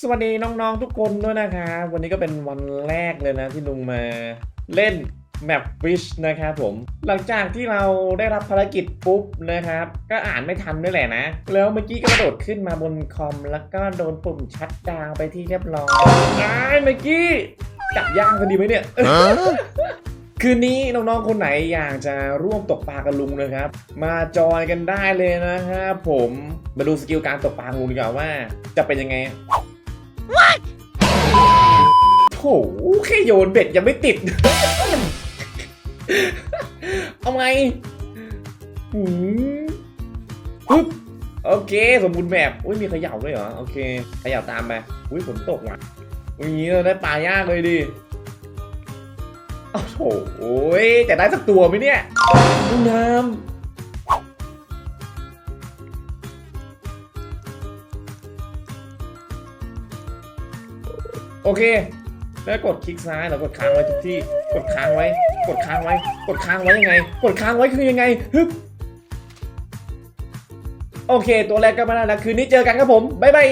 สวัสดีน้องๆทุกคนด้วยนะครับวันนี้ก็เป็นวันแรกเลยนะที่ลุงมาเล่นแมปฟิชนะครับผม หลังจากที่เราได้รับภารกิจปุ๊บนะครับ ก็อ่านไม่ทันด้วยแหละนะ แล้วเมื่อกี้ก็กระโดดขึ้นมาบนคอม แล้วก็โดนปุ่มชัดดาวน์ไปที่เรียบร้อยอ้ายเมื่อกี้จับย่างกันดีไหมเนี่ยคืนนี้น้องๆ คนไหนอยากจะร่วมตกปลากับลุงนะครับ มาจอยกันได้เลยนะครับผมมาดูสกิลการตกปลาของลุงดีกว่าว่า จะเป็นยังไง โถแค่โยนเบ็ดยังไม่ติด เอาไงหืมปึ๊บโอเค สมบูรณ์แบบ อุ้ยมีเขย่าด้วยเหรอ โอเคเขย่าตามไป อุ้ยฝนตกว่ะอย่างนี้เราได้ปลายากเลยดิโอ้โหแต่ได้สักตัวไหมเนี่ยน้ำ โอเค แล้วกดคลิกซ้ายแล้วกดค้างไว้ทุกที่ กดค้างไว้ กดค้างไว้ กดค้างไว้ยังไง กดค้างไว้คือยังไงฮึบโอเค ตัวแรกก็มาแล้วนะคืนนี้เจอกันครับผม บ๊ายบาย